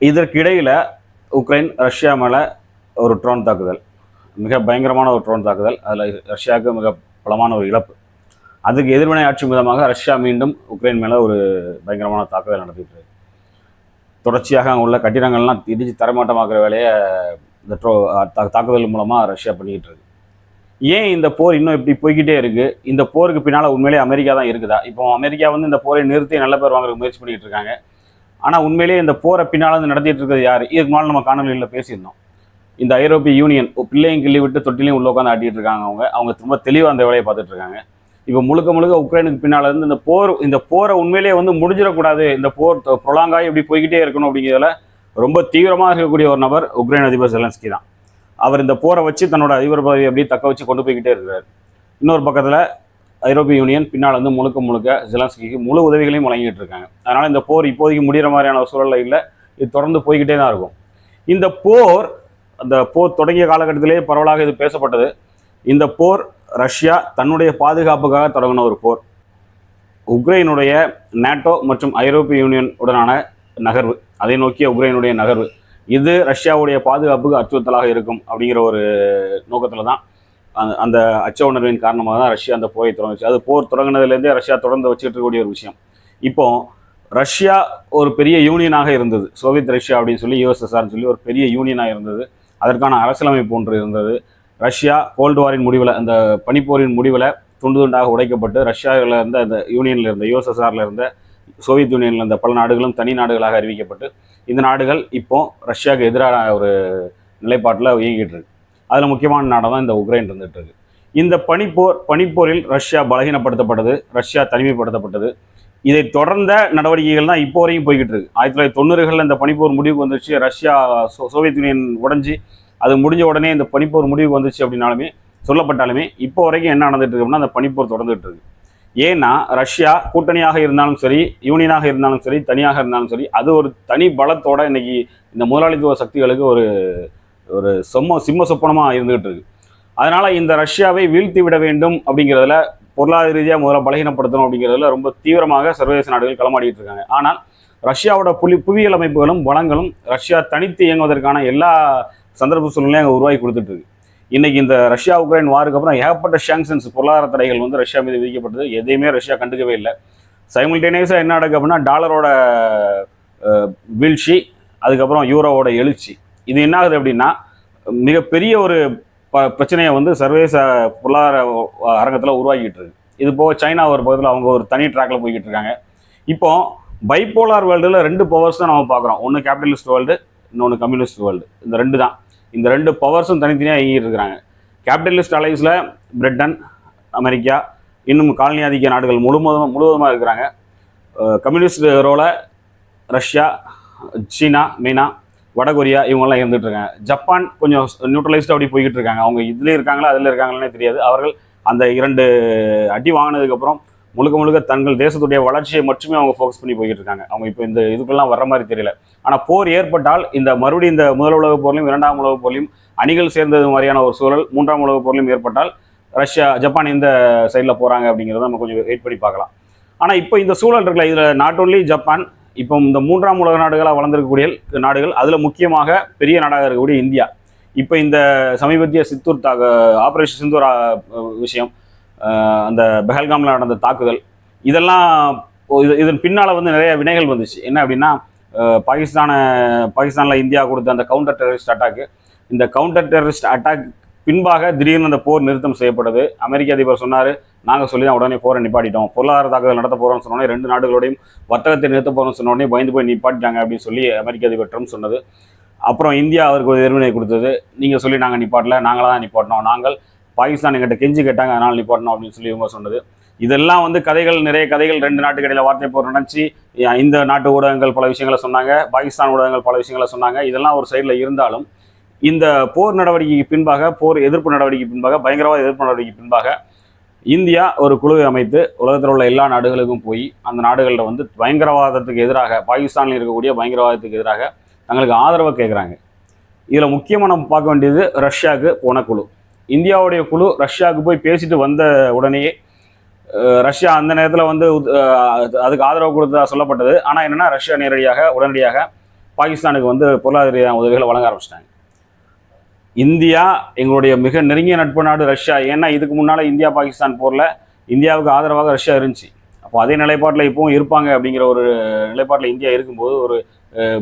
இதற்கிடையில் Ukraine Russia மேலே ஒரு ட்ரோன் தாக்குதல். மிக பயங்கரமான ஒரு ட்ரோன் தாக்குதல். அதில் ரஷ்யாவுக்கு மிக பலமான ஒரு இழப்பு. அதுக்கு எதிர்வினை ஆற்றும் விதமாக ரஷ்யா மீண்டும் உக்ரைன் மேலே ஒரு பயங்கரமான தாக்குதல் நடத்திட்டு இருக்கு தொடர்ச்சியாக அங்கே உள்ள கட்டிடங்கள்லாம் இடிச்சு தரமாட்டமாக்குற வேலையை இந்த ட்ரோ தா- தாக்குதல் மூலமாக ரஷ்யா பண்ணிக்கிட்டு இருக்கு. ஏன் இந்த போர் இன்னும் இப்படி போய்கிட்டே இருக்குது இந்த போருக்கு பின்னால் உண்மையிலேயே அமெரிக்கா தான் இருக்குதா? இப்போ அமெரிக்கா வந்து இந்த போரை நிறுத்தி நல்ல பேர் வாங்குறதுக்கு முயற்சி பண்ணிக்கிட்டு இருக்காங்க. ஆனால் உண்மையிலேயே இந்த போரை பின்னால் வந்து நடத்திட்டு இருக்கிறது யார்? இதுக்கு முன்னால் நம்ம காணொலியில் பேசியிருந்தோம். இந்த ஐரோப்பிய யூனியன் பிள்ளையும் கிள்ளி விட்டு தொட்டிலையும் உள்ள உட்காந்து ஆட்டிகிட்டு இருக்காங்க அவங்க. அவங்க ரொம்ப தெளிவாக அந்த வேலையை பார்த்துட்டு இருக்காங்க. இப்போ முழுக்க முழுக்க உக்ரைனுக்கு பின்னால் இருந்து இந்த போர் இந்த போரை உண்மையிலேயே வந்து முடிஞ்சிடக்கூடாது. இந்த போர் புலாங்காய் இப்படி போய்கிட்டே இருக்கணும் அப்படிங்கிறதுல ரொம்ப தீவிரமாக இருக்கக்கூடிய ஒரு நபர் உக்ரைன் அதிபர் செலன்ஸ்கி தான். அவர் இந்த போரை வச்சு தன்னோட அதிபர் பதவி அப்படியே தக்க வச்சு கொண்டு போய்கிட்டே இருக்கிறார். இன்னொரு பக்கத்தில் ஐரோப்பிய யூனியன் பின்னால் வந்து முழுக்க முழுக்க ஜெலன்ஸ்கிக்கு முழு உதவிகளையும் வழங்கிட்டு இருக்காங்க அதனால் இந்த போர் இப்போதைக்கு முடிகிற மாதிரியான ஒரு இல்லை. இது தொடர்ந்து போய்கிட்டே தான் இருக்கும். இந்த போர் அந்த போர் தொடங்கிய காலகட்டத்திலேயே பரவலாக இது பேசப்பட்டது. இந்த போர் ரஷ்யா தன்னுடைய பாதுகாப்புக்காக தொடங்கின ஒரு போர். உக்ரைனுடைய நேட்டோ மற்றும் ஐரோப்பிய யூனியன் உடனான நகர்வு. அதை நோக்கிய உக்ரைனுடைய நகர்வு. இது ரஷ்யாவுடைய பாதுகாப்புக்கு அச்சுறுத்தலாக இருக்கும் அப்படிங்கிற ஒரு நோக்கத்தில் தான் அந்த அந்த அச்ச உணர்வின் காரணமாக தான் ரஷ்யா அந்த போரை தொடங்குச்சு அது போர் தொடங்கினதுலேருந்தே ரஷ்யா தொடர்ந்து வச்சுட்டு இருக்கக்கூடிய ஒரு விஷயம். இப்போ ரஷ்யா ஒரு பெரிய யூனியனாக இருந்தது. சோவியத் ரஷ்யா அப்படின்னு சொல்லி யூஎஸ்எஸ்ஆர்னு சொல்லி ஒரு பெரிய யூனியனாக இருந்தது. அதற்கான அரசியலமைப்பு ஒன்று இருந்தது. ரஷ்யா கோல்டு வாரின் முடிவில் அந்த பனிப்போரின் முடிவில் துண்டு துண்டாக உடைக்கப்பட்டு ரஷ்யாவில் இருந்த அந்த யூனியனில் இருந்த யூஎஸ்எஸ்ஆரில் இருந்த சோவியத் யூனியனில் இருந்த பல நாடுகளும் தனி நாடுகளாக அறிவிக்கப்பட்டு இந்த நாடுகள் இப்போ ரஷ்யாவுக்கு எதிரான ஒரு நிலைப்பாட்டில் இயங்கிட்டு இருக்கு. அதில் முக்கியமான நாடாக தான் இந்த உக்ரைன் இருந்துட்டு இருக்கு இந்த பனிப்போர் பனிப்போரில் ரஷ்யா பலகீனப்படுத்தப்பட்டது ரஷ்யா தனிமைப்படுத்தப்பட்டது. இதை தொடர்ந்த நடவடிக்கைகள் தான் இப்போ வரைக்கும் போய்கிட்டு இருக்கு. ஆயிரத்தி தொள்ளாயிரத்தி தொண்ணூறுகளில் இந்த பனிப்போர் முடிவுக்கு வந்துச்சு ரஷ்யா சோவியத் யூனியன் உடஞ்சி அது முடிஞ்ச உடனே இந்த பனிப்போர் முடிவுக்கு வந்துச்சு அப்படின்னாலுமே சொல்லப்பட்டாலுமே இப்போ வரைக்கும் என்ன நடந்துட்டு இருக்கு அப்படின்னா அந்த பனிப்போர் தொடர்ந்துட்டு இருக்கு. ஏன்னா ரஷ்யா கூட்டணியாக இருந்தாலும் சரி யூனியனாக இருந்தாலும் சரி தனியாக இருந்தாலும் சரி அது ஒரு தனி பலத்தோட இன்னைக்கு இந்த முதலாளித்துவ சக்திகளுக்கு ஒரு ஒரு சொம்ம சிம்ம சொப்பனமாக இருந்துகிட்டு இருக்கு அதனால் இந்த ரஷ்யாவை வீழ்த்தி விட வேண்டும் அப்படிங்கிறதுல பொருளாதார ரீதியாக முதல்ல பலகீனப்படுத்தணும் அப்படிங்கிறதுல ரொம்ப தீவிரமாக சர்வதேச நாடுகள் களமாடிட்டு இருக்காங்க. ஆனால் ரஷ்யாவோட புலி புவியியல் அமைப்புகளும் வளங்களும் ரஷ்யா தனித்து இயங்குவதற்கான எல்லா சந்தர்ப்ப சூழ்நிலையும் அங்கே உருவாக்கி கொடுத்துட்டு இருக்கு இன்னைக்கு இந்த ரஷ்யா உக்ரைன் வாருக்கு அப்புறம் ஏகப்பட்ட சாங்ஷன்ஸ் பொருளாதார தடைகள் வந்து ரஷ்யா மீது விதிக்கப்பட்டது. எதையுமே ரஷ்யா கண்டுக்கவே இல்லை. சைமில்டேனியஸாக என்ன நடக்கு அப்படின்னா டாலரோட வீழ்ச்சி அதுக்கப்புறம் யூரோவோட எழுச்சி. இது என்ன ஆகுது அப்படின்னா மிகப்பெரிய ஒரு ப பிரச்சனையை வந்து சர்வதேச பொருளாதார அரங்கத்தில் உருவாக்கிட்டு இருக்கு. இது போக சைனா ஒரு பக்கத்தில் அவங்க ஒரு தனி ட்ராக்ல போய்கிட்டு இருக்காங்க. இப்போ பைப்போலார் வேர்ல்டில் ரெண்டு பவர்ஸ் தான் நம்ம பார்க்குறோம். ஒன்று கேபிட்டலிஸ்ட் வேர்ல்டு இன்னொன்று கம்யூனிஸ்ட் வேர்ல்டு இந்த ரெண்டு தான். இந்த ரெண்டு பவர்ஸும் தனித்தனியாக இயங்கிட்டு இருக்கிறாங்க. கேபிட்டலிஸ்ட் அலைஸில் பிரிட்டன் அமெரிக்கா இன்னும் காலனி ஆதிக்க நாடுகள் முழுவதும் முழுவதுமாக இருக்கிறாங்க. கம்யூனிஸ்ட் ரோலை ரஷ்யா சீனா மெயினாக வடகொரியா இவங்கெல்லாம் இருந்துட்டு இருக்காங்க ஜப்பான் கொஞ்சம் நியூட்ரலைஸ்டாக அப்படி போய்கிட்டு இருக்காங்க அவங்க இதுலேயும் இருக்காங்களா அதில் இருக்காங்களானே தெரியாது. அவர்கள் அந்த இரண்டு அடி வாங்கினதுக்கப்புறம் முழுக்க முழுக்க தங்கள் தேசத்துடைய வளர்ச்சியை மட்டுமே அவங்க ஃபோக்கஸ் பண்ணி போய்கிட்டு இருக்காங்க அவங்க இப்போ இந்த இதுக்கெல்லாம் வர்ற மாதிரி தெரியல. ஆனால் போர் ஏற்பட்டால் இந்த மறுபடியும் இந்த முதல் உலகப் போர்லையும் இரண்டாம் உலகப் போர்லையும் அணிகள் சேர்ந்தது மாதிரியான ஒரு சூழல் மூன்றாம் உலக போர்லையும் ஏற்பட்டால் ரஷ்யா ஜப்பான் இந்த சைடில் போகிறாங்க அப்படிங்கிறத நம்ம கொஞ்சம் வெயிட் பண்ணி பார்க்கலாம். ஆனால் இப்போ இந்த சூழல் இருக்குல்ல இதில் நாட் ஓன்லி ஜப்பான் இப்போ இந்த மூன்றாம் உலக நாடுகளாக வளர்ந்துருக்கக்கூடிய நாடுகள் அதில் முக்கியமாக பெரிய நாடாக இருக்கக்கூடிய இந்தியா. இப்போ இந்த சமீபத்திய சித்தூர் தாக்க ஆப்ரேஷன் சிந்தூர் விஷயம் அந்த பெஹல்காமில் நடந்த தாக்குதல் இதெல்லாம் இது இதன் பின்னால் வந்து நிறைய வினைகள் வந்துச்சு. என்ன அப்படின்னா பாகிஸ்தானை பாகிஸ்தானில் இந்தியா கொடுத்த அந்த கவுண்டர் டெரரிஸ்ட் அட்டாக்கு இந்த கவுண்டர் டெரரிஸ்ட் அட்டாக் பின்பாக திடீர்னு அந்த போர் நிறுத்தம் செய்யப்பட்டது. அமெரிக்க அதிபர் சொன்னார் நாங்கள் சொல்லி தான் உடனே போரை நிப்பாட்டிட்டோம். பொருளாதார தாக்குதல் நடத்த போகிறோம்னு சொன்னோடனே ரெண்டு நாடுகளோடையும் வர்த்தகத்தை நிறுத்த போகிறோம்னு சொன்ன உடனே பயந்து போய் நிப்பாட்டிட்டாங்க அப்படின்னு சொல்லி அமெரிக்க அதிபர் ட்ரம்ப் சொன்னது. அப்புறம் இந்தியா அவருக்கு ஒரு எதிர்வினை கொடுத்தது. நீங்கள் சொல்லி நாங்கள் நிப்பாட்டல நாங்களாக தான் நிப்பாட்டினோம். நாங்கள் பாகிஸ்தான் எங்கிட்ட கெஞ்சி கேட்டாங்க அதனால் நிப்பாட்டணும் அப்படின்னு சொல்லி இவங்க சொன்னது. இதெல்லாம் வந்து கதைகள் நிறைய கதைகள் ரெண்டு நாட்டுக்கு இடையில வார்த்தை போர் நடந்துச்சு. இந்த நாட்டு ஊடகங்கள் பல விஷயங்களை சொன்னாங்க பாகிஸ்தான் ஊடகங்கள் பல விஷயங்களை சொன்னாங்க. இதெல்லாம் ஒரு சைடில் இருந்தாலும் இந்த போர் நடவடிக்கைக்கு பின்பாக போர் எதிர்ப்பு நடவடிக்கை பின்பாக பயங்கரவாத எதிர்ப்பு நடவடிக்கை பின்பாக இந்தியா ஒரு குழுவை அமைத்து உலகத்தில் உள்ள எல்லா நாடுகளுக்கும் போய் அந்த நாடுகளில் வந்து பயங்கரவாதத்துக்கு எதிராக பாகிஸ்தானில் இருக்கக்கூடிய பயங்கரவாதத்துக்கு எதிராக தங்களுக்கு ஆதரவை கேட்குறாங்க இதில் முக்கியமாக நம்ம பார்க்க வேண்டியது ரஷ்யாவுக்கு போன குழு. இந்தியாவுடைய குழு ரஷ்யாவுக்கு போய் பேசிட்டு வந்த உடனேயே ரஷ்யா அந்த நேரத்தில் வந்து அதுக்கு ஆதரவு கொடுத்ததாக சொல்லப்பட்டது. ஆனால் என்னென்னா ரஷ்யா நேரடியாக உடனடியாக பாகிஸ்தானுக்கு வந்து பொருளாதார உதவிகளை வழங்க ஆரம்பிச்சிட்டாங்க. இந்தியா எங்களுடைய மிக நெருங்கிய நட்பு நாடு ரஷ்யா. ஏன்னா இதுக்கு முன்னால் இந்தியா பாகிஸ்தான் போரில் இந்தியாவுக்கு ஆதரவாக ரஷ்யா இருந்துச்சு. அப்போ அதே நிலைப்பாட்டில் இப்போவும் இருப்பாங்க அப்படிங்கிற ஒரு நிலைப்பாட்டில் இந்தியா இருக்கும்போது ஒரு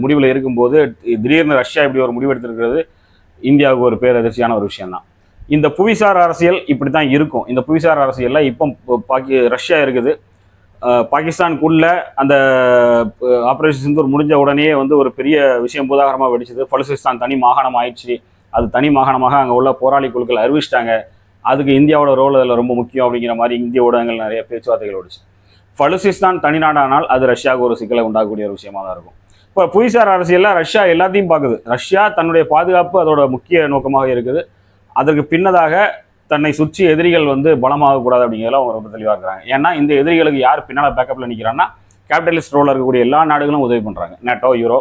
முடிவில் இருக்கும்போது திடீர்னு ரஷ்யா இப்படி ஒரு முடிவு எடுத்திருக்கிறது இந்தியாவுக்கு ஒரு பேரதிர்ச்சியான ஒரு விஷயம்தான். இந்த புவிசார் அரசியல் இப்படி தான் இருக்கும். இந்த புவிசார் அரசியலில் இப்போ பாக்கி ரஷ்யா இருக்குது. பாகிஸ்தானுக்குள்ள அந்த ஆப்ரேஷன் சிந்தூர் முடிஞ்ச உடனே வந்து ஒரு பெரிய விஷயம் பூதாகரமாக வெடிச்சது. பலுசிஸ்தான் தனி மாகாணம் ஆயிடுச்சு. அது தனி மாகாணமாக அங்கே உள்ள போராளி குழுக்கள் அறிவிச்சிட்டாங்க. அதுக்கு இந்தியாவோட ரோல் அதில் ரொம்ப முக்கியம் அப்படிங்கிற மாதிரி இந்திய ஊடகங்கள் நிறைய பேச்சுவார்த்தைகள் ஓடிச்சு. பலுசிஸ்தான் தனிநாடானால் அது ரஷ்யாவுக்கு ஒரு சிக்கலை உண்டாகக்கூடிய ஒரு விஷயமா தான் இருக்கும். இப்போ புவிசார் அரசியலில் ரஷ்யா எல்லாத்தையும் பார்க்குது. ரஷ்யா தன்னுடைய பாதுகாப்பு அதோட முக்கிய நோக்கமாக இருக்குது. அதற்கு பின்னதாக தன்னை சுற்றி எதிரிகள் வந்து பலமாகக்கூடாது அப்படிங்கிறதுல அவங்க ரொம்ப தெளிவாக இருக்கிறாங்க. ஏன்னா இந்த எதிரிகளுக்கு யார் பின்னால் பேக்கப்பில் நிற்கிறான்னா கேபிட்டலிஸ்ட் ரோலில் இருக்கக்கூடிய எல்லா நாடுகளும் உதவி பண்ணுறாங்க நேட்டோ யூரோ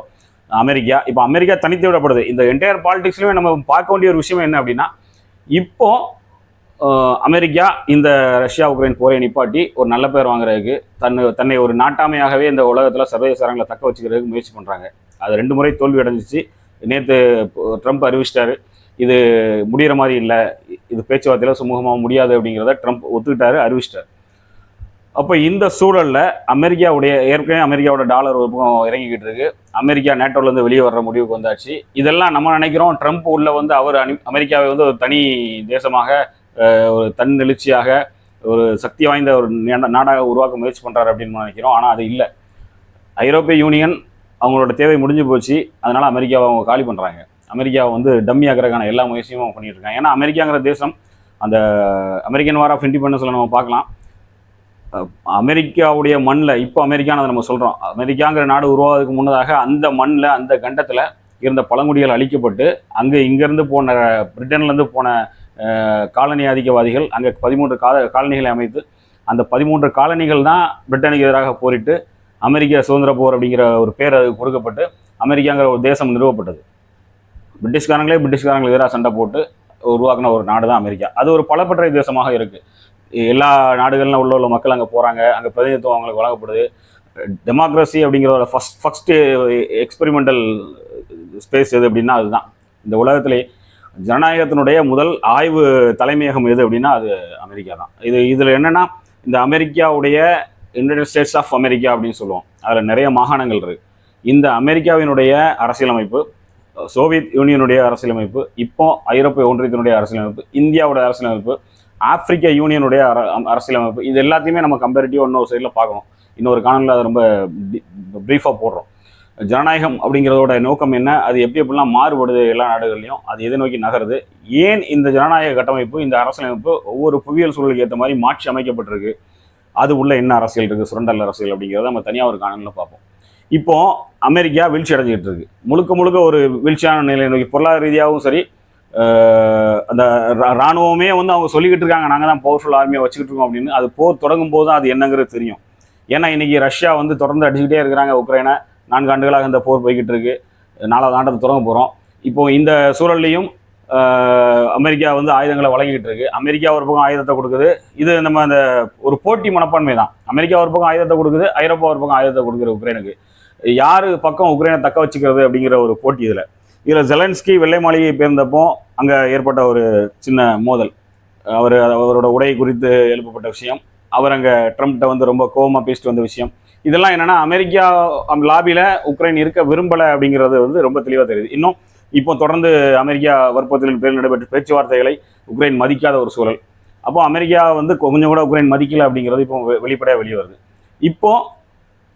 அமெரிக்கா. இப்போ அமெரிக்கா தனித்து விடப்படுது. இந்த என்டையர் பாலிடிக்ஸ்லையுமே நம்ம பார்க்க வேண்டிய ஒரு விஷயம் என்ன அப்படின்னா இப்போ அமெரிக்கா இந்த ரஷ்யா உக்ரைன் போரை நிப்பாட்டி ஒரு நல்ல பேர் வாங்குறதுக்கு தன்னை தன்னை ஒரு நாட்டாமையாகவே இந்த உலகத்தில் சர்வதேச அரங்களை தக்க வச்சுக்கிறதுக்கு முயற்சி பண்ணுறாங்க அது ரெண்டு முறை தோல்வி அடைஞ்சிச்சு. நேற்று ட்ரம்ப் அறிவிச்சிட்டாரு. இது முடிகிற மாதிரி இல்லை. இது பேச்சுவார்த்தையில் சுமூகமாக முடியாது அப்படிங்கிறத ட்ரம்ப் ஒத்துக்கிட்டாரு அறிவிச்சிட்டார். அப்போ இந்த சூழலில் அமெரிக்காவுடைய ஏற்கனவே அமெரிக்காவோட டாலர் ஒரு பக்கம் இறங்கிக்கிட்டு இருக்கு. அமெரிக்கா நேட்டோலேருந்து வெளியே வர்ற முடிவுக்கு வந்தாச்சு. இதெல்லாம் நம்ம நினைக்கிறோம் ட்ரம்ப் உள்ள வந்து அவர் அனி அமெரிக்காவை வந்து ஒரு தனி தேசமாக ஒரு தன் எழுச்சியாக ஒரு சக்தி வாய்ந்த ஒரு நாடாக உருவாக்க முயற்சி பண்ணுறாரு அப்படின்னு நினைக்கிறோம். ஆனால் அது இல்லை. ஐரோப்பிய யூனியன் அவங்களோட தேவை முடிஞ்சு போச்சு. அதனால் அமெரிக்காவை அவங்க காலி பண்ணுறாங்க அமெரிக்காவை வந்து டம்மி ஆகிறதுக்கான எல்லா முயற்சியும் அவங்க பண்ணிட்டு இருக்காங்க. ஏன்னா அமெரிக்காங்கிற தேசம் அந்த அமெரிக்கன் வார் ஆஃப் இண்டிபெண்டன்ஸில் நம்ம பார்க்கலாம். அமெரிக்காவுடைய மண்ணில் இப்போ அமெரிக்கானதை நம்ம சொல்கிறோம் அமெரிக்காங்கிற நாடு உருவாவதுக்கு முன்னதாக அந்த மண்ணில் அந்த கண்டத்தில் இருந்த பழங்குடிகள் அழிக்கப்பட்டு அங்கே இங்கேருந்து போன பிரிட்டன்லேருந்து போன காலனி ஆதிக்கவாதிகள் அங்கே பதிமூன்று கால காலனிகளை அமைத்து அந்த பதிமூன்று காலனிகள் தான் பிரிட்டனுக்கு எதிராக போரிட்டு அமெரிக்க சுதந்திர போர் அப்படிங்கிற ஒரு பேர் அது கொடுக்கப்பட்டு அமெரிக்காங்கிற ஒரு தேசம் நிறுவப்பட்டது. பிரிட்டிஷ்காரங்களே பிரிட்டிஷ்காரங்களுக்கு எதிராக சண்டை போட்டு உருவாக்கின ஒரு நாடு தான் அமெரிக்கா. அது ஒரு பலப்பற்றை தேசமாக இருக்குது எல்லா நாடுகளிலும் உள்ள உள்ள மக்கள் அங்கே போகிறாங்க அங்கே பிரதிநிதித்துவம் அவங்களுக்கு வழங்கப்படுது. டெமோக்ரஸி அப்படிங்கிறதோட ஃபஸ்ட் ஃபஸ்ட்டு எக்ஸ்பெரிமெண்டல் ஸ்பேஸ் எது அப்படின்னா அதுதான். இந்த உலகத்திலே ஜனநாயகத்தினுடைய முதல் ஆய்வு தலைமையகம் எது அப்படின்னா அது அமெரிக்கா தான் இது இதில் என்னென்னா இந்த அமெரிக்காவுடைய யுனைடெட் ஸ்டேட்ஸ் ஆஃப் அமெரிக்கா அப்படின்னு சொல்லுவோம். அதில் நிறைய மாகாணங்கள் இருக்குது இந்த அமெரிக்காவினுடைய அரசியலமைப்பு சோவியத் யூனியனுடைய அரசியலமைப்பு இப்போ ஐரோப்பிய ஒன்றியத்தினுடைய அரசியலமைப்பு இந்தியாவோட அரசியலமைப்பு ஆப்பிரிக்க யூனியனுடைய அரசியலமைப்பு. இது எல்லாத்தையுமே நம்ம கம்பேரிட்டிவ் இன்னொரு சைடில் பார்க்கணும். இன்னொரு காணொலியில் அதை ரொம்ப ப்ரீஃபாக போடுறோம். ஜனநாயகம் அப்படிங்கிறதோட நோக்கம் என்ன? அது எப்படி எப்படிலாம் மாறுபடுது எல்லா நாடுகள்லையும்? அது எதை நோக்கி நகருது? ஏன் இந்த ஜனநாயக கட்டமைப்பு இந்த அரசியலமைப்பு ஒவ்வொரு புவியியல் சூழலுக்கு ஏற்ற மாதிரி மாற்றி அமைக்கப்பட்டிருக்கு? அது உள்ள என்ன அரசியல் இருக்குது சுரண்டல் அரசியல் அப்படிங்கிறத நம்ம தனியாக ஒரு காணொலியில் பார்ப்போம். இப்போ அமெரிக்கா வீழ்ச்சி அடைஞ்சிக்கிட்டு இருக்கு. முழுக்க முழுக்க ஒரு வீழ்ச்சியான நிலை நோக்கி பொருளாதார ரீதியாகவும் சரி அந்த ரா- ராணுவமே வந்து அவங்க சொல்லிக்கிட்டு இருக்காங்க நாங்கள் தான் பவர்ஃபுல் ஆர்மியை வச்சுக்கிட்டு இருக்கோம் அப்படின்னு. அது போர் தொடங்கும் போது தான் அது என்னங்கிறது தெரியும். ஏன்னா இன்றைக்கி ரஷ்யா வந்து தொடர்ந்து அடிச்சுக்கிட்டே இருக்கிறாங்க உக்ரைனை. நான்கு ஆண்டுகளாக இந்த போர் போய்கிட்டு இருக்கு. நாலாவது ஆண்டத்தை தொடங்க போகிறோம் இப்போ இந்த சூழல்லையும் அமெரிக்கா வந்து ஆயுதங்களை வழங்கிட்டு இருக்கு. அமெரிக்கா ஒரு பக்கம் ஆயுதத்தை கொடுக்குது. இது நம்ம அந்த ஒரு போட்டி மனப்பான்மை தான். அமெரிக்கா ஒரு பக்கம் ஆயுதத்தை கொடுக்குது ஐரோப்பா ஒரு பக்கம் ஆயுதத்தை கொடுக்குற உக்ரைனுக்கு. யார் பக்கம் உக்ரைனை தக்க வச்சுக்கிறது அப்படிங்கிற ஒரு போட்டி இதில். இதில் ஜெலன்ஸ்கி வெள்ளை மாளிகை பேர்ந்தப்போ அங்கே ஏற்பட்ட ஒரு சின்ன மோதல். அவர் அவரோட உடை குறித்து எழுப்பப்பட்ட விஷயம். அவர் அங்கே ட்ரம்ப்கிட்ட வந்து ரொம்ப கோவமாக பேசிட்டு வந்த விஷயம். இதெல்லாம் என்னென்னா அமெரிக்கா லாபியில் உக்ரைன் இருக்க விரும்பலை அப்படிங்கிறது வந்து ரொம்ப தெளிவாக தெரியுது. இன்னும் இப்போ தொடர்ந்து அமெரிக்கா வற்பத்தில் பேர் நடைபெற்ற பேச்சுவார்த்தைகளை உக்ரைன் மதிக்காத ஒரு சூழல். அப்போ அமெரிக்கா வந்து கொஞ்சம் கூட உக்ரைன் மதிக்கல அப்படிங்கிறது இப்போ வெ- வெளிப்படையாக வெளியே வருது. இப்போ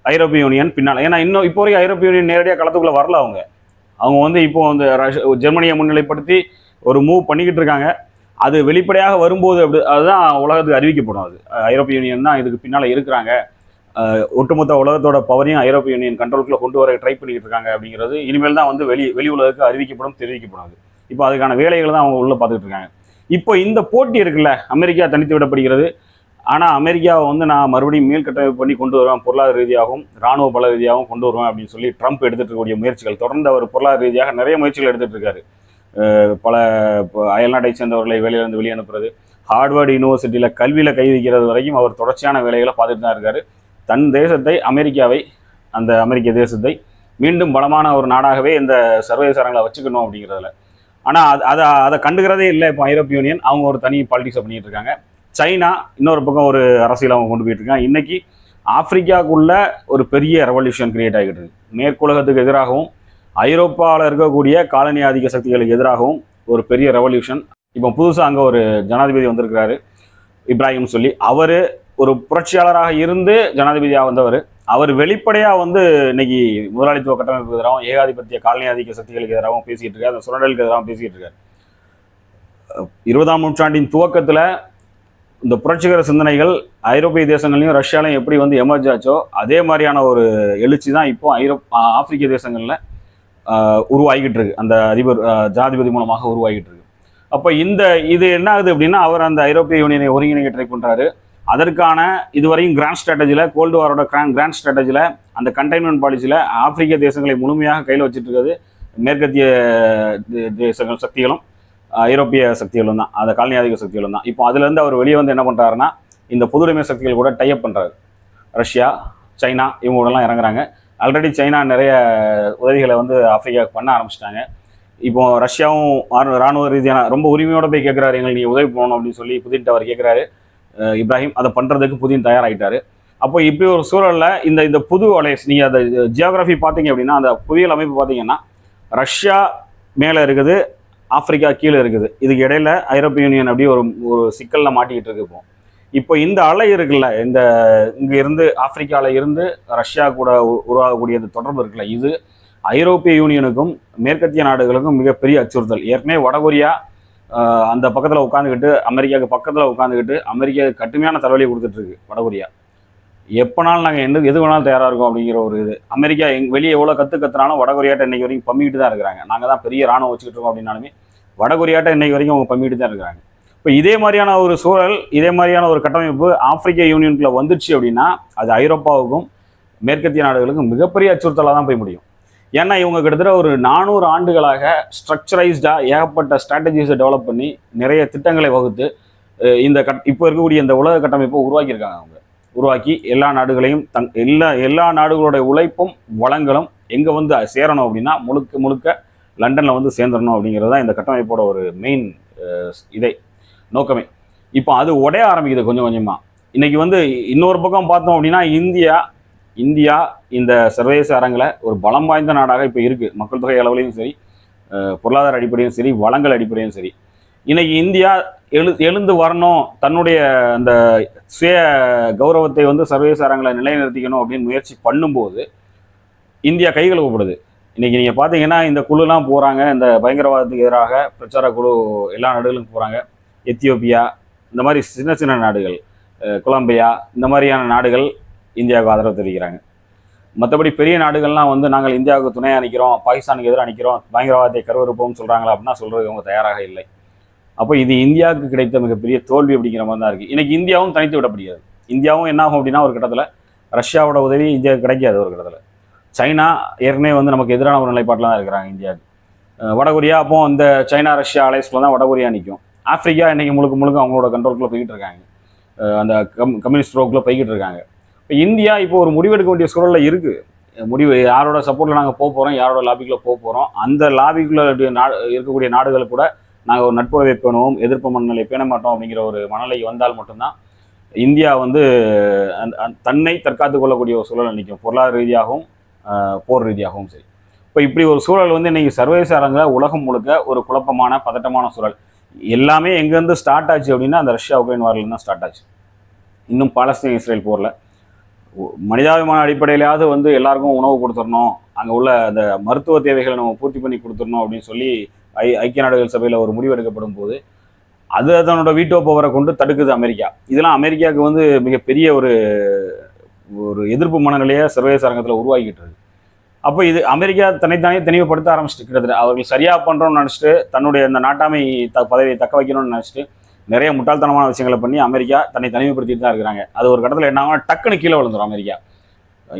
ஐரோப்பிய யூனியன் பின்னால் ஏன்னா இன்னும் இப்போ வரைக்கும் ஐரோப்பிய யூனியன் நேரடியாக களத்துக்குள்ளே வரல அவங்க. அவங்க வந்து இப்போ வந்து ரஷ் ஜெர்மனியை முன்னிலைப்படுத்தி ஒரு மூவ் பண்ணிக்கிட்டு இருக்காங்க. அது வெளிப்படையாக வரும்போது அப்படி அதுதான் உலகத்துக்கு அறிவிக்கப்படும் அது. ஐரோப்பிய யூனியன் தான் இதுக்கு பின்னால் இருக்கிறாங்க. ஒட்டுமொத்த உலகத்தோட பவரையும் ஐரோப்பிய யூனியன் கண்ட்ரோலுக்குள்ள கொண்டு வர ட்ரை பண்ணிக்கிட்டு இருக்காங்க அப்படிங்கிறது இனிமேல் தான் வந்து வெளி வெளி உலகத்துக்கு அறிவிக்கப்படும் தெரிவிக்கப்படும் அது. இப்போ அதுக்கான வேலைகளை தான் அவங்க உள்ளே பார்த்துக்கிட்டு இருக்காங்க. இப்போ இந்த போட்டி இருக்குல்ல அமெரிக்கா தனித்து விடப்படுகிறது. ஆனால் அமெரிக்காவை வந்து நான் மறுபடியும் மேல்கட்டமைப்பு பண்ணி கொண்டு வருவேன் பொருளாதார ரீதியாகவும் ராணுவ பல ரீதியாகவும் கொண்டு வருவேன் அப்படின்னு சொல்லி ட்ரம்ப் எடுத்துகிட்டு இருக்கக்கூடிய முயற்சிகள். தொடர்ந்து அவர் பொருளாதார ரீதியாக நிறைய முயற்சிகள் எடுத்துகிட்டு இருக்காரு. பல அயல்நாட்டை சேர்ந்தவர்களை வேலையிலிருந்து வெளியே அனுப்புறது. ஹார்வர்டு யூனிவர்சிட்டியில் கல்வியில் கை வைக்கிறது வரைக்கும் அவர் தொடர்ச்சியான வேலைகளை பார்த்துட்டு தான் இருக்கார். தன் தேசத்தை அமெரிக்காவை அந்த அமெரிக்க தேசத்தை மீண்டும் பலமான ஒரு நாடாகவே இந்த சர்வதேச அரங்களை வச்சுக்கணும் அப்படிங்கிறதுல. ஆனால் அது அதை அதை கண்டுக்கிறதே இல்லை இப்போ ஐரோப்பிய யூனியன். அவங்க ஒரு தனி பாலிடிக்ஸை பண்ணிகிட்டு இருக்காங்க. சைனா இன்னொரு பக்கம் ஒரு அரசியல் அவங்க கொண்டு போயிட்டு இருக்காங்க. இன்றைக்கி ஆப்பிரிக்காவுக்குள்ள ஒரு பெரிய ரெவல்யூஷன் கிரியேட் ஆகிட்டு இருக்கு. மேற்குலகத்துக்கு எதிராகவும் ஐரோப்பாவில் இருக்கக்கூடிய காலனி ஆதிக்க சக்திகளுக்கு எதிராகவும் ஒரு பெரிய ரெவல்யூஷன் இப்போ புதுசாக அங்கே ஒரு ஜனாதிபதி வந்திருக்கிறாரு இப்ராஹிம் சொல்லி. அவர் ஒரு புரட்சியாளராக இருந்து ஜனாதிபதியாக வந்தவர். அவர் வெளிப்படையாக வந்து இன்னைக்கு முதலாளித்துவ கட்டமைப்பு எதிராகவும் ஏகாதிபத்திய காலனி ஆதிக்க சக்திகளுக்கு எதிராகவும் பேசிகிட்டு இருக்காரு. அந்த சுரண்டலுக்கு எதிராகவும் பேசிகிட்டு இருக்காரு. இருபதாம் நூற்றாண்டின் துவக்கத்தில் இந்த புரட்சிகர சிந்தனைகள் ஐரோப்பிய தேசங்கள்லையும் ரஷ்யாலையும் எப்படி வந்து எமர்ஜ் ஆச்சோ அதே மாதிரியான ஒரு எழுச்சி தான் இப்போ ஐரோப் ஆப்பிரிக்க தேசங்களில் உருவாகிட்டு இருக்கு அந்த அதிபர் ஜனாதிபதி மூலமாக உருவாகிட்டு இருக்கு அப்போ இந்த இது என்ன ஆகுது அப்படின்னா அவர் அந்த ஐரோப்பிய யூனியனை ஒருங்கிணைக்க ட்ரை பண்ணுறாரு அதற்கான இதுவரையும் கிராண்ட் ஸ்ட்ராட்டஜியில் கோல்டு வாரோட கிராண்ட் கிராண்ட் ஸ்ட்ராட்டஜியில் அந்த கண்டெய்ன்மெண்ட் பாலிசியில் ஆப்பிரிக்க தேசங்களை முழுமையாக கையில் வச்சுட்டு இருக்கிறது மேற்கத்திய தே- தேசங்கள் சக்திகளும் ஐரோப்பிய சக்திகளும் தான். அந்த காலனியாதிக சக்திகளும் தான். இப்போ அதுலேருந்து அவர் வெளியே வந்து என்ன பண்ணுறாருன்னா இந்த பொதுவுடைமை சக்திகள் கூட டைப் பண்ணுறாரு ரஷ்யா சைனா இவங்க கூடலாம் இறங்குறாங்க. ஆல்ரெடி சைனா நிறைய உதவிகளை வந்து ஆப்பிரிக்காவுக்கு பண்ண ஆரம்பிச்சிட்டாங்க. இப்போ ரஷ்யாவும் ராணுவ ரீதியான ரொம்ப உரிமையோட போய் கேட்குறாரு எங்களுக்கு நீங்கள் உதவி பண்ணணும் அப்படின்னு சொல்லி புதின்ட்டு அவர் கேட்குறாரு இப்ராஹிம் அதை பண்ணுறதுக்கு புதின் தயாராகிட்டாரு அப்போ இப்படி ஒரு சூழலில் இந்த இந்த புது அலையன்ஸ் நீங்கள் அந்த ஜியோகிராஃபி பார்த்தீங்க அப்படின்னா அந்த புவியியல் அமைப்பு பார்த்தீங்கன்னா ரஷ்யா மேலே இருக்குது ஆப்பிரிக்கா கீழே இருக்குது. இதுக்கு இடையில ஐரோப்பிய யூனியன் அப்படியே ஒரு ஒரு சிக்கலில் மாட்டிக்கிட்டு இருக்கு இப்போ. இப்போ இந்த அலை இருக்குல்ல இந்த இங்கே இருந்து ஆப்பிரிக்கால இருந்து ரஷ்யா கூட உருவாகக்கூடியது உருவாகக்கூடிய தொடர்பு இருக்குல்ல இது ஐரோப்பிய யூனியனுக்கும் மேற்கத்திய நாடுகளுக்கும் மிகப்பெரிய அச்சுறுத்தல். ஏற்கனவே வடகொரியா அந்த பக்கத்தில் உட்காந்துக்கிட்டு அமெரிக்காவுக்கு பக்கத்தில் உட்காந்துக்கிட்டு அமெரிக்கா கடுமையான தலைவலியை கொடுத்துட்ருக்கு வடகொரியா. எப்போனாலும் நாங்கள் எந்த எது வேணாலும் தயாராக இருக்கோம் அப்படிங்கிற ஒரு இது. அமெரிக்கா எங் வெளியே எவ்வளோ கற்று கத்துனாலும் வடகொரியாட்ட இன்றைக்கி வரைக்கும் பம்மிட்டு தான் இருக்கிறாங்க. நாங்கள் தான் பெரிய ராணுவம் வச்சுக்கிட்டு இருக்கோம் அப்படின்னாலுமே வடகொரியாட்ட இன்றைக்கி வரைக்கும் அவங்க பம்மிட்டு தான் இருக்கிறாங்க. இப்போ இதே மாதிரியான ஒரு சூழல் இதே மாதிரியான ஒரு கட்டமைப்பு ஆப்பிரிக்க யூனியனுக்குள்ளே வந்துச்சு அப்படின்னா அது ஐரோப்பாவுக்கும் மேற்கத்திய நாடுகளுக்கும் மிகப்பெரிய அச்சுறுத்தலாக தான் போய் முடியும். ஏன்னா இவங்க கிட்டத்தட்ட ஒரு நானூறு ஆண்டுகளாக ஸ்ட்ரக்சரைஸ்டாக ஏகப்பட்ட ஸ்ட்ராட்டஜிஸை டெவலப் பண்ணி நிறைய திட்டங்களை வகுத்து இந்த கட் இப்போ இருக்கக்கூடிய இந்த உலக கட்டமைப்பை உருவாக்கியிருக்காங்க அவங்க. உருவாக்கி எல்லா நாடுகளையும் தங் எல்லா எல்லா நாடுகளுடைய உழைப்பும் வளங்களும் எங்கே வந்து சேரணும் அப்படின்னா முழுக்க முழுக்க லண்டனில் வந்து சேர்ந்துடணும் அப்படிங்கிறது தான் இந்த கட்டமைப்போட ஒரு மெயின் இதை. நோக்கமே. இப்போ அது உடைய ஆரம்பிக்குது கொஞ்சம் கொஞ்சமாக இன்றைக்கி வந்து இன்னொரு பக்கம் பார்த்தோம் அப்படின்னா இந்தியா இந்தியா இந்த சர்வதேச அரங்கில் ஒரு பலம் வாய்ந்த நாடாக இப்போ இருக்குது மக்கள் தொகை அளவுலையும் சரி பொருளாதார அடிப்படையும் சரி வளங்கள் அடிப்படையும் சரி. இன்றைக்கி இந்தியா எழு எழுந்து வரணும் தன்னுடைய அந்த சுய கௌரவத்தை வந்து சர்வதேச அரங்கில் நிலைநிறுத்திக்கணும் அப்படின்னு முயற்சி பண்ணும்போது இந்தியா கைகழுவப்படுது இன்றைக்கி நீங்கள் பார்த்தீங்கன்னா இந்த குழுலாம் போகிறாங்க இந்த பயங்கரவாதத்துக்கு எதிராக பிரச்சார குழு எல்லா நாடுகளுக்கும் போகிறாங்க எத்தியோப்பியா இந்த மாதிரி சின்ன சின்ன நாடுகள் கொலம்பியா இந்த மாதிரியான நாடுகள் இந்தியாவுக்கு ஆதரவு தெரிவிக்கிறாங்க. மற்றபடி பெரிய நாடுகள்லாம் வந்து நாங்கள் இந்தியாவுக்கு துணையாக நிற்கிறோம் பாகிஸ்தானுக்கு எதிராக நிற்கிறோம் பயங்கரவாதத்தை கருவறுப்போம்னு சொல்கிறாங்களா அப்படின்னா சொல்கிறது அவங்க தயாராக இல்லை. அப்போ இது இந்தியாவுக்கு கிடைத்த மிகப்பெரிய தோல்வி அப்படிங்கிற மாதிரி தான் இருக்குது இன்றைக்கி இந்தியாவும் தனித்து விட முடியாது இந்தியாவும் என்ன ஆகும் அப்படின்னா ஒரு கட்டத்தில் ரஷ்யாவோட உதவி இந்தியாவுக்கு கிடைக்காது ஒரு கட்டத்தில். சைனா ஏற்கனவே வந்து நமக்கு எதிரான ஒரு நிலைப்பாட்டில் தான் இருக்கிறாங்க இந்தியாவுக்கு. வடகொரியா அப்போ அந்த சைனா ரஷ்யா அலைஸ்ல தான் வடகொரியா நிற்கும் ஆப்பிரிக்கா இன்னைக்கு முழுக்க முழுக்க அவங்களோட கண்ட்ரோலுக்குள்ள போய்கிட்டு இருக்காங்க. அந்த கம் கம்யூனிஸ்ட் ரோக்கில் போய்கிட்டு இருக்காங்க. இப்போ இந்தியா இப்போ ஒரு முடிவெடுக்க வேண்டிய சூழலில் இருக்குது முடிவு யாரோட சப்போர்ட்டில் நாங்கள் போக போகிறோம் யாரோட லாபிக்குள்ளே போக போகிறோம் அந்த லாபிக்குள்ளே நாடு இருக்கக்கூடிய நாடுகள் கூட நாங்கள் ஒரு நட்புறவை பேணுவோம் எதிர்ப்பு மனநிலை பேண மாட்டோம் அப்படிங்கிற ஒரு மனநிலை வந்தால் மட்டும்தான் இந்தியா வந்து தன்னை தற்காத்து கொள்ளக்கூடிய ஒரு சூழல் நிற்கும் பொருளாதார ரீதியாகவும் போர் ரீதியாகவும் சரி. இப்போ இப்படி ஒரு சூழல் வந்து இன்றைக்கி சர்வதேச அரங்கில் உலகம் முழுக்க ஒரு குழப்பமான பதட்டமான சூழல். எல்லாமே எங்கேருந்து ஸ்டார்ட் ஆச்சு அப்படின்னா அந்த ரஷ்யா உக்ரைன் வாரில் தான் ஸ்டார்ட் ஆச்சு. இன்னும் பாலஸ்தீன் இஸ்ரேல் போரில். மனிதாபிமான அடிப்படையிலாவது வந்து எல்லாருக்கும் உணவு கொடுத்துடணும். அங்கே உள்ள அந்த மருத்துவ தேவைகளை நம்ம பூர்த்தி பண்ணி கொடுத்துடணும் அப்படின்னு சொல்லி ஐ ஐக்கிய நாடுகள் சபையில் ஒரு முடிவு எடுக்கப்படும் போது அது அதனோட வீட்டோ பவரை கொண்டு தடுக்குது அமெரிக்கா. இதெல்லாம் அமெரிக்காவுக்கு வந்து மிகப்பெரிய ஒரு ஒரு எதிர்ப்பு மனநிலையை சர்வதேச அரங்கத்தில் உருவாக்கிட்டு இருக்கு. அப்போ இது அமெரிக்கா தன்னைத்தானே தெளிவுபடுத்த ஆரம்பிச்சிட்டு கிட்டத்தட்ட. அவர்கள் சரியாக பண்ணுறோம்னு நினச்சிட்டு தன்னுடைய இந்த நாட்டாமை த பதவியை தக்க வைக்கணும்னு நினச்சிட்டு நிறைய முட்டாள்தனமான விஷயங்களை பண்ணி அமெரிக்கா தன்னை தனிமைப்படுத்திட்டு தான் இருக்கிறாங்க. அது ஒரு கட்டத்தில் என்ன ஆகும் டக்குன்னு கீழே விழுந்துரும் அமெரிக்கா.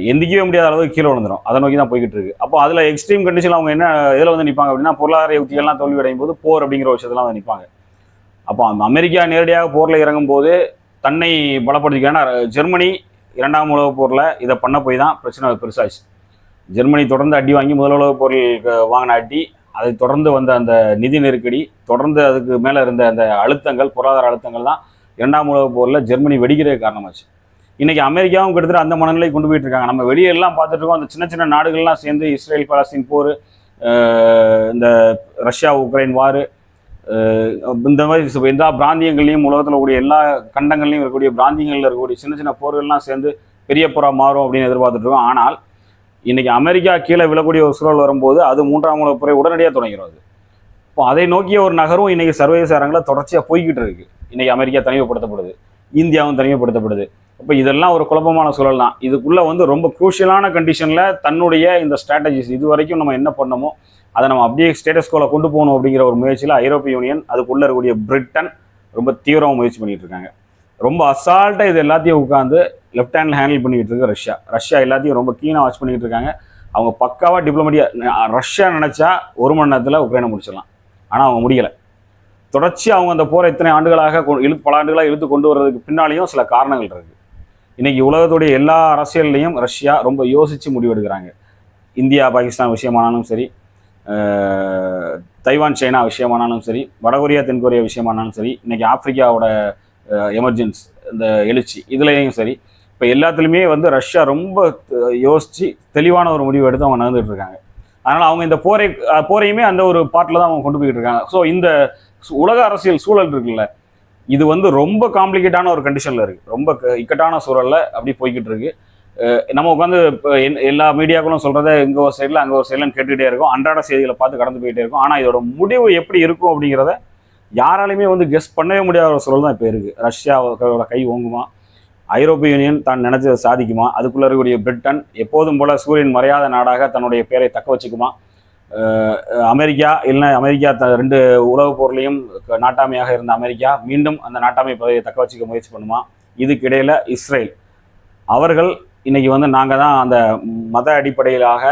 எந்திக்கவே முடியாத அளவுக்கு கீழே விழுந்துரும். அதை நோக்கி தான் போய்கிட்டு இருக்கு. அப்போ அதில் எக்ஸ்ட்ரீம் கண்டிஷன் அவங்க என்ன இதில் வந்து நிற்பாங்க அப்படின்னா பொருளாதார யுக்திகள்லாம் தோல்வி அடையும் போது போர் அப்படிங்கிற விஷயத்தெல்லாம் வந்து நிற்பாங்க அப்போ அந்த அமெரிக்கா நேரடியாக போரில் இறங்கும் போது தன்னை பலப்படுத்திக்க ஜெர்மனி இரண்டாம் உலகப் போரில் இதை பண்ண போய் தான் பிரச்சனை பெருசாச்சு ஜெர்மனி தொடர்ந்து அடி வாங்கி முதல் உலகப் போரில் வாங்கின அடி. அதை தொடர்ந்து வந்த அந்த நிதி நெருக்கடி தொடர்ந்து அதுக்கு மேலே இருந்த அந்த அழுத்தங்கள் பொருளாதார அழுத்தங்கள் தான் இரண்டாம் உலகப் போரில் ஜெர்மனி வெடிக்கிறதுக்கு காரணமாச்சு. இன்றைக்கி அமெரிக்காவும் கிட்டத்தட்ட அந்த மனநிலை கொண்டு போயிட்டு இருக்காங்க. நம்ம வெளியெல்லாம் பார்த்துட்டு இருக்கோம். அந்த சின்ன சின்ன நாடுகள்லாம் சேர்ந்து இஸ்ரேல் பாலஸ்தீன் போர் இந்த ரஷ்யா உக்ரைன் வார் இந்த மாதிரி எல்லா பிராந்தியங்கள்லையும் உலகத்தில் கூடிய எல்லா கண்டங்கள்லையும் இருக்கக்கூடிய பிராந்தியங்களில் இருக்கக்கூடிய சின்ன சின்ன போர்கள்லாம் சேர்ந்து பெரிய புறா மாறும் அப்படின்னு எதிர்பார்த்துட்டு இருக்கோம். ஆனால் இன்றைக்கி அமெரிக்கா கீழே விழக்கூடிய ஒரு சூழல் வரும்போது அது மூன்றாம் உலகப் போரை உடனடியாக தொடங்கிறது. இப்போ அதை நோக்கிய ஒரு நகரும் இன்றைக்கி சர்வதேச அரங்கில் தொடர்ச்சியாக போய்கிட்டு இருக்குது இன்றைக்கி அமெரிக்கா தனிமைப்படுத்தப்படுது. இந்தியாவும் தனிமைப்படுத்தப்படுது. இப்போ இதெல்லாம் ஒரு குழப்பமான சூழல் தான். இதுக்குள்ளே வந்து ரொம்ப குரூஷியலான கண்டிஷனில் தன்னுடைய இந்த ஸ்ட்ராட்டஜிஸ் இது வரைக்கும் நம்ம என்ன பண்ணமோ அதை நம்ம அப்படியே ஸ்டேட்டஸ் கொண்டு போகணும் அப்படிங்கிற ஒரு முயற்சியில் ஐரோப்பிய யூனியன் அதுக்குள்ளே இருக்கக்கூடிய பிரிட்டன் ரொம்ப தீவிரமாக முயற்சி பண்ணிகிட்டு இருக்காங்க. ரொம்ப அசால்ட்டாக இது எல்லாத்தையும் உட்காந்து லெஃப்ட் ஹேண்டில் ஹேண்டில் பண்ணிக்கிட்டு இருக்கு ரஷ்யா. ரஷ்யா எல்லாத்தையும் ரொம்ப கீனாக வாட்ச் பண்ணிக்கிட்டு இருக்காங்க. அவங்க பக்காவாக டிப்ளமேட்டியாக ரஷ்யா நினச்சா ஒரு மணி நேரத்தில் உக்ரைனை முடிச்சிடலாம். ஆனால் அவங்க முடியலை. தொடர்ச்சி அவங்க அந்த போரை இத்தனை ஆண்டுகளாக கொ- இழு பல ஆண்டுகளாக இழுத்து கொண்டு வர்றதுக்கு பின்னாலேயும் சில காரணங்கள் இருக்குது இன்றைக்கி உலகத்துடைய எல்லா அரசியல்லையும் ரஷ்யா ரொம்ப யோசித்து முடிவெடுக்கிறாங்க. இந்தியா பாகிஸ்தான் விஷயமானாலும் சரி தைவான் சைனா விஷயமானாலும் சரி வடகொரியா தென்கொரியா விஷயமானாலும் சரி இன்றைக்கி ஆப்பிரிக்காவோட எமர்ஜென்ஸ் இந்த எழுச்சி இதுலேயும் சரி இப்போ எல்லாத்துலேயுமே வந்து ரஷ்யா ரொம்ப யோசித்து தெளிவான ஒரு முடிவு எடுத்து அவங்க நடந்துட்டு இருக்காங்க. அதனால் அவங்க இந்த போரை போரையுமே அந்த ஒரு பாட்டில் தான் அவங்க கொண்டு போய்கிட்டு இருக்காங்க. ஸோ இந்த உலக அரசியல் சூழல் இருக்குல்ல இது வந்து ரொம்ப காம்ப்ளிகேட்டான ஒரு கண்டிஷனில் இருக்குது ரொம்ப க- இக்கட்டான சூழலில் அப்படி போய்கிட்டு இருக்கு. நம்ம உட்காந்து இப்போ எல்லா மீடியாக்களும் சொல்கிறத இங்கே ஒரு சைடில் அங்கே ஒரு சைடில் கேட்டுக்கிட்டே இருக்கும். அன்றாட செய்திகளை பார்த்து கடந்து போயிட்டே இருக்கும். ஆனால் இதோட முடிவு எப்படி இருக்கும் அப்படிங்கிறத யாராலையுமே வந்து கெஸ் பண்ணவே முடியாத ஒரு சூழல் தான் இப்போ இருக்குது ரஷ்யாவோட கை ஓங்குமா? ஐரோப்பிய யூனியன் தான் நினைச்சதை சாதிக்குமா? அதுக்குள்ள இருக்கக்கூடிய பிரிட்டன் எப்போதும் போல சூரியன் மறையாத நாடாக தன்னுடைய பேரை தக்க வச்சுக்குமா? அமெரிக்கா இல்லை அமெரிக்கா த ரெண்டு உலகப் போர்லையும் க- நாட்டாமையாக இருந்த அமெரிக்கா மீண்டும் அந்த நாட்டாமை பதவியை தக்க வச்சுக்க முயற்சி பண்ணுமா? இதுக்கிடையில் இஸ்ரேல். அவர்கள் இன்றைக்கி வந்து நாங்கள் தான் அந்த மத அடிப்படையிலாக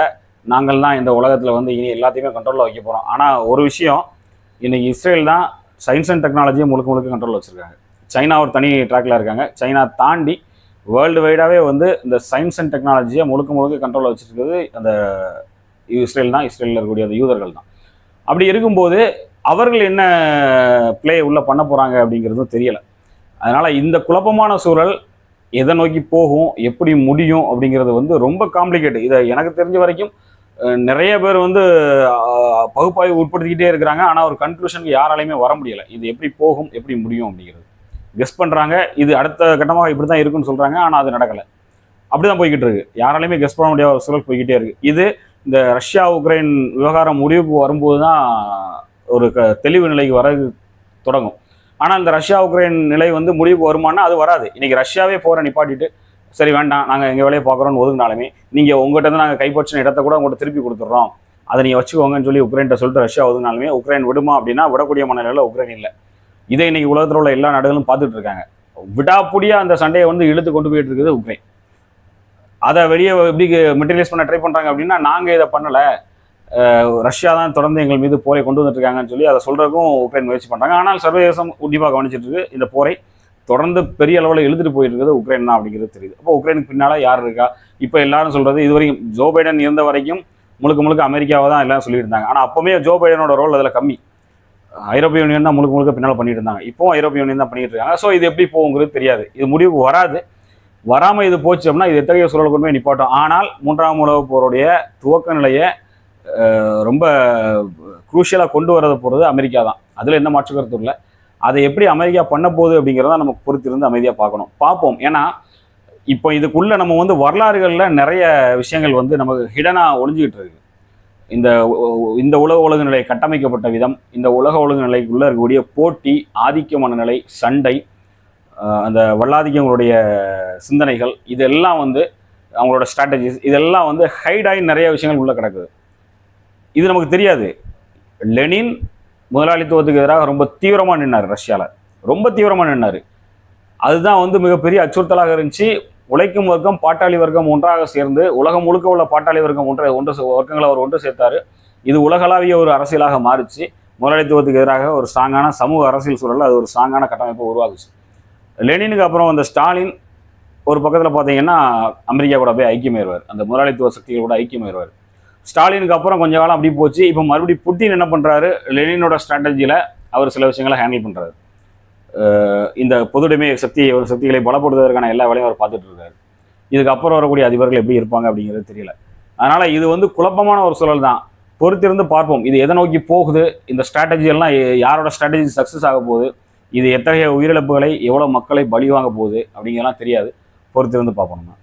நாங்கள் தான் இந்த உலகத்தில் வந்து இனி எல்லாத்தையுமே கண்ட்ரோலில் வைக்க போகிறோம் ஆனால் ஒரு விஷயம் இன்றைக்கி இஸ்ரேல் தான் சயின்ஸ் அண்ட் டெக்னாலஜியை முழுக்க முழுக்க கண்ட்ரோல் வச்சுருக்காங்க. சைனா ஒரு தனி ட்ராக்ல இருக்காங்க. சைனா தாண்டி வேர்ல்டு வைடாகவே வந்து இந்த சயின்ஸ் அண்ட் டெக்னாலஜியை முழுக்க முழுக்க கண்ட்ரோலில் வச்சுருக்கிறது அந்த இஸ்ரேல் தான். இஸ்ரேலில் இருக்கக்கூடிய அந்த யூதர்கள் தான். அப்படி இருக்கும்போது அவர்கள் என்ன ப்ளே உள்ளே பண்ண போகிறாங்க அப்படிங்கிறதும் தெரியலை. அதனால் இந்த குழப்பமான சூழல் எதை நோக்கி போகும் எப்படி முடியும் அப்படிங்கிறது வந்து ரொம்ப காம்ப்ளிகேட்டு இதை எனக்கு தெரிஞ்ச வரைக்கும் நிறைய பேர் வந்து பகுப்பாய்வு உட்படுத்திக்கிட்டே இருக்கிறாங்க. ஆனால் ஒரு கன்க்ளூஷனுக்கு யாராலையுமே வர முடியலை. இது எப்படி போகும் எப்படி முடியும் அப்படிங்கிறது. கெஸ் பண்ணுறாங்க இது அடுத்த கட்டமாக இப்படி தான் இருக்குன்னு சொல்கிறாங்க ஆனால் அது நடக்கலை. அப்படி தான் போய்கிட்டு இருக்கு. யாராலையுமே கெஸ் பண்ண முடியாத ஒரு சூழல் போய்கிட்டே இருக்கு. இது இந்த ரஷ்யா உக்ரைன் விவகாரம் முடிவுக்கு வரும்போது தான் ஒரு க தெளிவு நிலைக்கு வர தொடங்கும். ஆனால் இந்த ரஷ்யா உக்ரைன் நிலை வந்து முடிவுக்கு வருமானா அது வராது. இன்னைக்கு ரஷ்யாவே போரை நிப்பாட்டிட்டு சரி வேண்டாம். நாங்கள் எங்கள் வேலையை பார்க்குறோன்னு ஒதுங்கினாலுமே நீங்கள் உங்கள்கிட்ட நாங்கள் கைப்பற்றின இடத்த கூட உங்கள்கிட்ட திருப்பி கொடுத்துட்றோம். அதை நீங்கள் வச்சுக்கோங்கன்னு சொல்லி உக்ரைன்ட்ட சொல்லிட்டு ரஷ்யா ஒதுங்கினாலுமே உக்ரைன் விடுமா அப்படின்னா விடக்கூடிய மனநிலையில் உக்ரைன் இல்லை. இதை இன்னைக்கு உலகத்தில் உள்ள எல்லா நாடுகளும் பார்த்துட்டு இருக்காங்க விடாப்புடியாக அந்த சண்டையை வந்து இழுத்து கொண்டு போயிட்டு இருக்குது உக்ரைன். அதை வெளியே எப்படி மெட்டீரியலைஸ் பண்ண ட்ரை பண்ணுறாங்க அப்படின்னா நாங்கள் இதை பண்ணலை. ரஷ்யா தான் தொடர்ந்து எங்கள் மீது போரை கொண்டு வந்துட்டு இருக்காங்கன்னு சொல்லி அதை சொல்கிறதுக்கும் உக்ரைன் முயற்சி பண்ணுறாங்க ஆனால் சர்வதேசம் உண்டிப்பாக கவனிச்சிட்டு இருக்கு இந்த போரை. தொடர்ந்து பெரிய அளவில் எழுதிட்டு போயிட்டு இருக்கிறது உக்ரைன் தான் அப்படிங்கிறது தெரியுது. அப்போ உக்ரைனுக்கு பின்னால் யார் இருக்கா? இப்போ எல்லாரும் சொல்கிறது இது வரைக்கும் ஜோ பைடன் இருந்த வரைக்கும் முழுக்க முழுக்க அமெரிக்காவை தான் எல்லாம் சொல்லிட்டு இருந்தாங்க ஆனால் அப்போவுமே ஜோ பைடனோட ரோல் அதில் கம்மி. ஐரோப்பிய யூனியன் தான் முழுக்க முழுக்க பின்னால் பண்ணிட்டு இருந்தாங்க. இப்போவும் ஐரோப்பிய யூனியன் தான் பண்ணிட்டு இருக்காங்க. ஸோ இது எப்படி போகுங்கிறது தெரியாது. இது முடிவுக்கு வராது. வராமல் இது போச்சு அப்படின்னா இது எத்தகைய சூழல் கொண்டு நிப்பாட்டும். ஆனால் மூன்றாம் உலகப் போருடைய துவக்க நிலையை ரொம்ப குரூஷியலாக கொண்டு வரது போகிறது அமெரிக்கா தான். அதில் எந்த மாற்று கருத்தும் இல்லை. அதை எப்படி அமெரிக்கா பண்ண போகுது அப்படிங்கிறத நமக்கு பொறுத்திருந்து அமைதியாக பார்க்கணும். பார்ப்போம். ஏன்னா இப்போ இதுக்குள்ளே நம்ம வந்து வரலாறுகளில் நிறைய விஷயங்கள் வந்து நமக்கு ஹிடனாக ஒளிஞ்சிக்கிட்டு இருக்கு. இந்த இந்த உலக ஒழுங்கு நிலை கட்டமைக்கப்பட்ட விதம் இந்த உலக ஒழுங்கு நிலைக்குள்ளே இருக்கக்கூடிய போட்டி ஆதிக்க மனநிலை சண்டை அந்த வல்லாதிக்கங்களுடைய சிந்தனைகள் இதெல்லாம் வந்து அவங்களோட ஸ்ட்ராட்டஜிஸ் இதெல்லாம் வந்து ஹைடாகி நிறைய விஷயங்கள் உள்ளே கிடக்குது. இது நமக்கு தெரியாது. லெனின் முதலாளித்துவத்துக்கு எதிராக ரொம்ப தீவிரமாக நின்னார் ரஷ்யாவில் ரொம்ப தீவிரமாக நின்னார். அதுதான் வந்து மிகப்பெரிய அச்சுறுத்தலாக இருந்துச்சு. உழைக்கும் வர்க்கம் பாட்டாளி வர்க்கம் ஒன்றாக சேர்ந்து உலகம் முழுக்க உள்ள பாட்டாளி வர்க்கம் ஒன்றை ஒன்று சே- வர்க்கங்களை அவர் ஒன்று சேர்த்தார். இது உலகளாவிய ஒரு அரசியலாக மாறிச்சு. முதலாளித்துவத்துக்கு எதிராக ஒரு ஸ்ட்ராங்கான சமூக அரசியல் சூழலில் அது ஒரு ஸ்ட்ராங்கான கட்டமைப்பை உருவாக்குச்சு. லெனினுக்கு அப்புறம் அந்த ஸ்டாலின் ஒரு பக்கத்தில் பார்த்தீங்கன்னா அமெரிக்கா கூட போய் ஐக்கியமாயிருவார். அந்த முதலாளித்துவ சக்திகள் கூட ஐக்கியமாயிருவார். ஸ்டாலினுக்கு அப்புறம் கொஞ்ச காலம் அப்படி போச்சு. இப்போ மறுபடியும் புட்டின் என்ன பண்ணுறாரு லெனினோட ஸ்ட்ராட்டஜியில் அவர் சில விஷயங்களை ஹேண்டில் பண்ணுறாரு இந்த பொதுடைமை சக்தி ஒரு சக்திகளை பலப்படுத்துவதற்கான எல்லா வேலையும் அவர் பார்த்துட்டு இருக்காரு. இதுக்கப்புறம் வரக்கூடிய அதிபர்கள் எப்படி இருப்பாங்க அப்படிங்கிறது தெரியல. அதனால் இது வந்து குழப்பமான ஒரு சூழல் தான். பொறுத்திருந்து பார்ப்போம். இது எதை நோக்கி போகுது? இந்த ஸ்ட்ராட்டஜி எல்லாம் யாரோட ஸ்ட்ராட்டஜி சக்ஸஸ் ஆக போகுது? இது எத்தகைய உயிரிழப்புகளை எவ்வளோ மக்களை பலி வாங்க போகுது? அப்படிங்கிறலாம் தெரியாது. பொறுத்திருந்து பார்ப்போம்